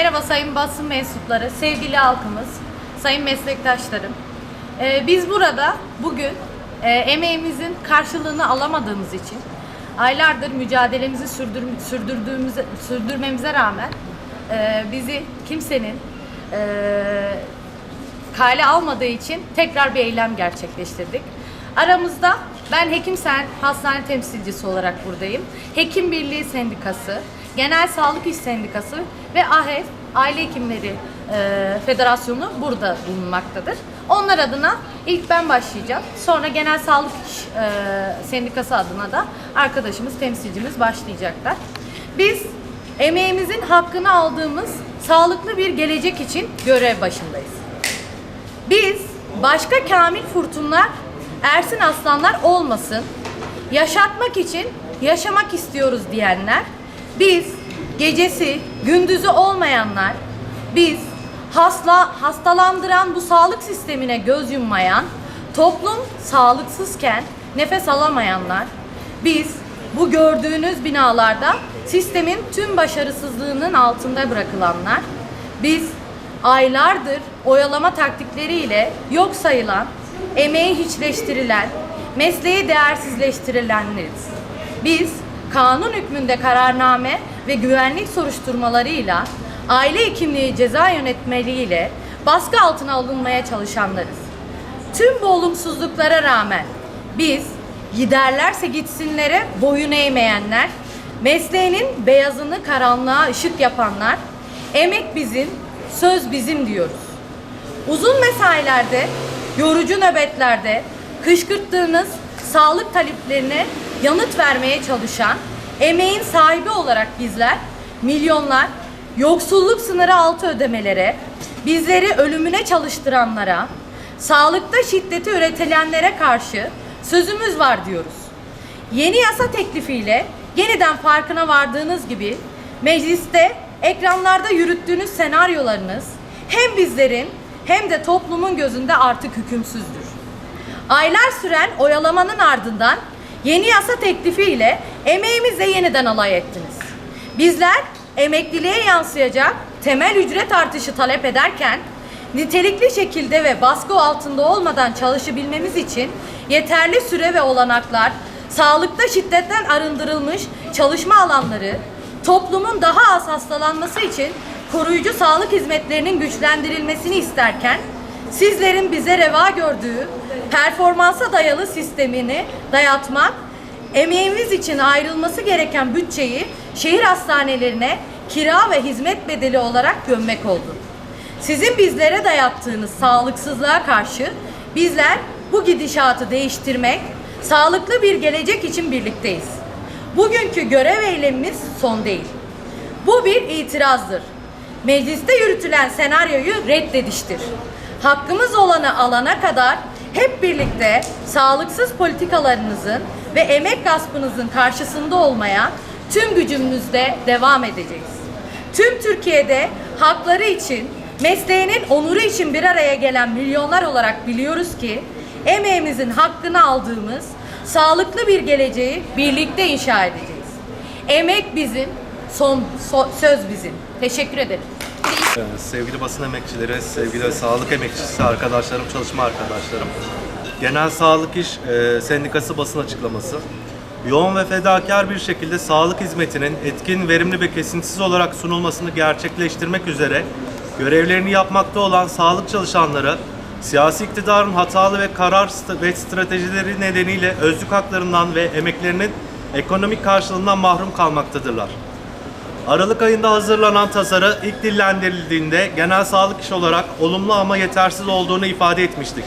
Merhaba sayın basın mensupları, sevgili halkımız, sayın meslektaşlarım. Ee, biz burada bugün e, emeğimizin karşılığını alamadığımız için aylardır mücadelemizi sürdür, sürdürdüğümüze, sürdürmemize rağmen e, bizi kimsenin e, kale almadığı için tekrar bir eylem gerçekleştirdik. Aramızda ben Hekim Sen hastane temsilcisi olarak buradayım. Hekim Birliği Sendikası, Genel Sağlık İş Sendikası ve AHEF Aile Hekimleri e, Federasyonu burada bulunmaktadır. Onlar adına ilk ben başlayacağım. Sonra Genel Sağlık İş e, Sendikası adına da arkadaşımız, temsilcimiz başlayacaklar. Biz emeğimizin hakkını aldığımız sağlıklı bir gelecek için görev başındayız. Biz başka Kamil Furtunlar, Ersin Aslanlar olmasın, yaşatmak için yaşamak istiyoruz diyenler, biz gecesi, gündüzü olmayanlar, biz hasta, hastalandıran bu sağlık sistemine göz yummayan, toplum sağlıksızken nefes alamayanlar, biz bu gördüğünüz binalarda sistemin tüm başarısızlığının altında bırakılanlar, biz aylardır oyalama taktikleriyle yok sayılan, emeği hiçleştirilen, mesleği değersizleştirilenleriz. Biz kanun hükmünde kararname ve güvenlik soruşturmalarıyla, aile hekimliği ceza yönetmeliğiyle baskı altına alınmaya çalışanlarız. Tüm bu olumsuzluklara rağmen biz giderlerse gitsinlere boyun eğmeyenler, mesleğinin beyazını karanlığa ışık yapanlar, emek bizim, söz bizim diyoruz. Uzun mesailerde, yorucu nöbetlerde kışkırttığınız sağlık taleplerine yanıt vermeye çalışan emeğin sahibi olarak bizler milyonlar yoksulluk sınırı altı ödemelere, bizleri ölümüne çalıştıranlara, sağlıkta şiddeti üretilenlere karşı sözümüz var diyoruz. Yeni yasa teklifiyle yeniden farkına vardığınız gibi mecliste ekranlarda yürüttüğünüz senaryolarınız hem bizlerin hem de toplumun gözünde artık hükümsüzdür. Aylar süren oyalamanın ardından yeni yasa teklifiyle emeğimizle yeniden alay ettiniz. Bizler emekliliğe yansıyacak temel ücret artışı talep ederken nitelikli şekilde ve baskı altında olmadan çalışabilmemiz için yeterli süre ve olanaklar, sağlıkta şiddetten arındırılmış çalışma alanları, toplumun daha az hastalanması için koruyucu sağlık hizmetlerinin güçlendirilmesini isterken sizlerin bize reva gördüğü performansa dayalı sistemini dayatmak, emeğimiz için ayrılması gereken bütçeyi şehir hastanelerine kira ve hizmet bedeli olarak gömmek oldu. Sizin bizlere dayattığınız sağlıksızlığa karşı bizler bu gidişatı değiştirmek, sağlıklı bir gelecek için birlikteyiz. Bugünkü görev eylemimiz son değil. Bu bir itirazdır. Mecliste yürütülen senaryoyu reddediştir. Hakkımız olanı alana kadar hep birlikte sağlıksız politikalarınızın ve emek gaspınızın karşısında olmaya tüm gücümüzle devam edeceğiz. Tüm Türkiye'de hakları için, mesleğinin onuru için bir araya gelen milyonlar olarak biliyoruz ki emeğimizin hakkını aldığımız sağlıklı bir geleceği birlikte inşa edeceğiz. Emek bizim, son so- söz bizim. Teşekkür ederim. Sevgili basın emekçileri, sevgili sağlık emekçisi arkadaşlarım, çalışma arkadaşlarım. Genel Sağlık İş e, Sendikası basın açıklaması. Yoğun ve fedakar bir şekilde sağlık hizmetinin etkin, verimli ve kesintisiz olarak sunulmasını gerçekleştirmek üzere görevlerini yapmakta olan sağlık çalışanları, siyasi iktidarın hatalı ve karar ve stratejileri nedeniyle özlük haklarından ve emeklerinin ekonomik karşılığından mahrum kalmaktadırlar. Aralık ayında hazırlanan tasarı ilk dillendirildiğinde genel sağlık işi olarak olumlu ama yetersiz olduğunu ifade etmiştik.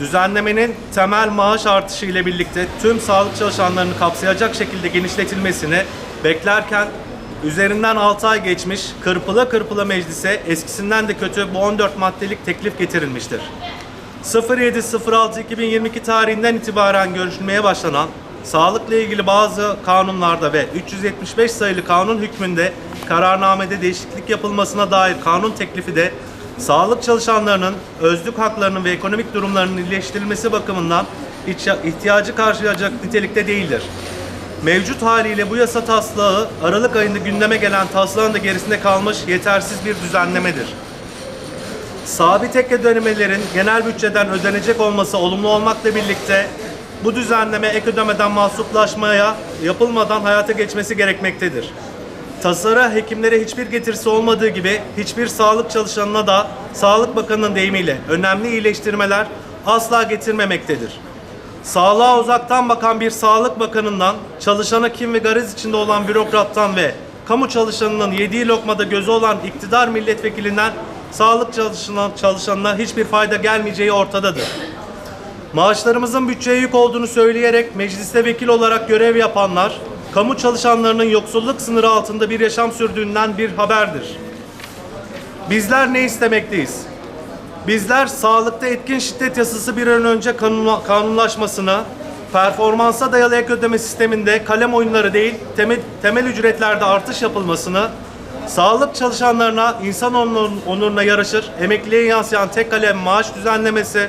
Düzenlemenin temel maaş artışı ile birlikte tüm sağlık çalışanlarını kapsayacak şekilde genişletilmesini beklerken üzerinden 6 ay geçmiş kırpıla kırpıla meclise eskisinden de kötü bu 14 maddelik teklif getirilmiştir. 07.06.2022 tarihinden itibaren görüşülmeye başlanan sağlıkla ilgili bazı kanunlarda ve 375 sayılı kanun hükmünde kararnamede değişiklik yapılmasına dair kanun teklifi de sağlık çalışanlarının özlük haklarının ve ekonomik durumlarının iyileştirilmesi bakımından ihtiyacı karşılayacak nitelikte değildir. Mevcut haliyle bu yasa taslağı Aralık ayında gündeme gelen taslağın da gerisinde kalmış yetersiz bir düzenlemedir. Sabit ek ödemelerin genel bütçeden ödenecek olması olumlu olmakla birlikte bu düzenleme ek ödemeden mahsuplaşmaya yapılmadan hayata geçmesi gerekmektedir. Tasarı hekimlere hiçbir getirisi olmadığı gibi hiçbir sağlık çalışanına da Sağlık Bakanı'nın deyimiyle önemli iyileştirmeler asla getirmemektedir. Sağlığa uzaktan bakan bir Sağlık Bakanı'ndan, çalışana kim ve gariz içinde olan bürokrattan ve kamu çalışanının yediği lokmada gözü olan iktidar milletvekilinden sağlık çalışan, çalışanına hiçbir fayda gelmeyeceği ortadadır. Maaşlarımızın bütçeye yük olduğunu söyleyerek mecliste vekil olarak görev yapanlar, kamu çalışanlarının yoksulluk sınırı altında bir yaşam sürdüğünden bir haberdir. Bizler ne istemekteyiz? Bizler sağlıkta etkin şiddet yasası bir an önce kanunla- kanunlaşmasına, performansa dayalı ek ödeme sisteminde kalem oyunları değil, temel, temel ücretlerde artış yapılmasını, sağlık çalışanlarına insan onur- onuruna yaraşır, emekliliğe yansıyan tek kalem maaş düzenlemesi,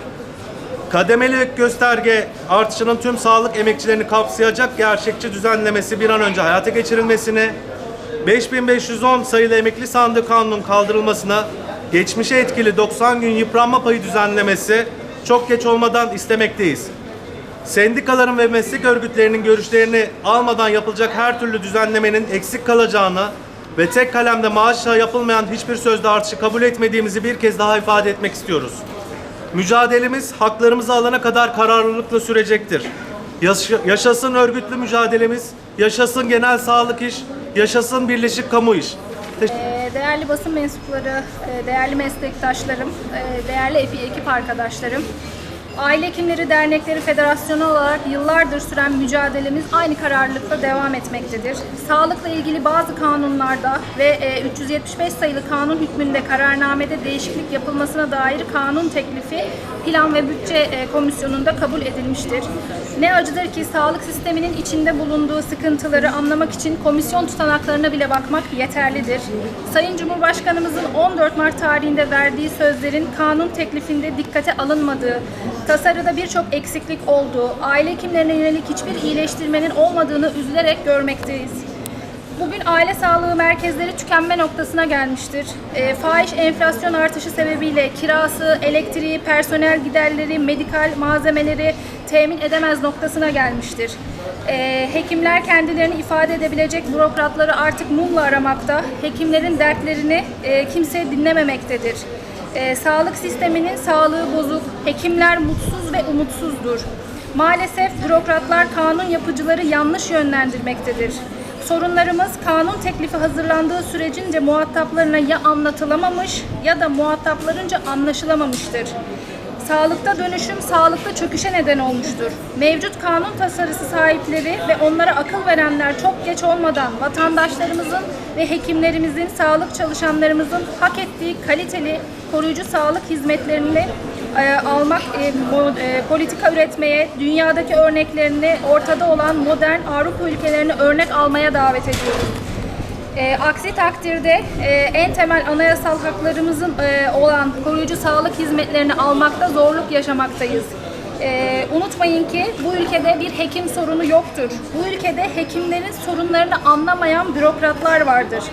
kademeli gösterge artışının tüm sağlık emekçilerini kapsayacak gerçekçi düzenlemesi bir an önce hayata geçirilmesini, 5510 sayılı emekli sandığı kanunun kaldırılmasına, geçmişe etkili 90 gün yıpranma payı düzenlemesi çok geç olmadan istemekteyiz. Sendikaların ve meslek örgütlerinin görüşlerini almadan yapılacak her türlü düzenlemenin eksik kalacağını ve tek kalemde maaşla yapılmayan hiçbir sözde artışı kabul etmediğimizi bir kez daha ifade etmek istiyoruz. Mücadelemiz haklarımızı alana kadar kararlılıkla sürecektir. Yaşa- yaşasın örgütlü mücadelemiz, yaşasın genel sağlık iş, yaşasın birleşik kamu iş. Ee, Değerli basın mensupları, e, değerli meslektaşlarım, e, değerli ekip arkadaşlarım. Aile Hekimleri Dernekleri Federasyonu olarak yıllardır süren mücadelemiz aynı kararlılıkla devam etmektedir. Sağlıkla ilgili bazı kanunlarda ve e, 375 sayılı kanun hükmünde kararnamede değişiklik yapılmasına dair kanun teklifi Plan ve Bütçe e, Komisyonu'nda kabul edilmiştir. Ne acıdır ki sağlık sisteminin içinde bulunduğu sıkıntıları anlamak için komisyon tutanaklarına bile bakmak yeterlidir. Sayın Cumhurbaşkanımızın 14 Mart tarihinde verdiği sözlerin kanun teklifinde dikkate alınmadığı, tasarıda birçok eksiklik olduğu, aile hekimlerine yönelik hiçbir iyileştirmenin olmadığını üzülerek görmekteyiz. Bugün aile sağlığı merkezleri tükenme noktasına gelmiştir. E, fahiş enflasyon artışı sebebiyle kirası, elektriği, personel giderleri, medikal malzemeleri temin edemez noktasına gelmiştir. E, hekimler kendilerini ifade edebilecek bürokratları artık mumla aramakta, hekimlerin dertlerini e, kimse dinlememektedir. E, sağlık sisteminin sağlığı bozuk, hekimler mutsuz ve umutsuzdur. Maalesef bürokratlar kanun yapıcıları yanlış yönlendirmektedir. Sorunlarımız kanun teklifi hazırlandığı sürecince muhataplarına ya anlatılamamış ya da muhataplarınca anlaşılamamıştır. Sağlıkta dönüşüm sağlıkta çöküşe neden olmuştur. Mevcut kanun tasarısı sahipleri ve onlara akıl verenler çok geç olmadan vatandaşlarımızın ve hekimlerimizin, sağlık çalışanlarımızın hak ettiği kaliteli koruyucu sağlık hizmetlerini e, almak, e, mo- e, politika üretmeye, dünyadaki örneklerini ortada olan modern Avrupa ülkelerini örnek almaya davet ediyoruz. E, aksi takdirde e, en temel anayasal haklarımızın e, olan koruyucu sağlık hizmetlerini almakta zorluk yaşamaktayız. E, unutmayın ki bu ülkede bir hekim sorunu yoktur. Bu ülkede hekimlerin sorunlarını anlamayan bürokratlar vardır.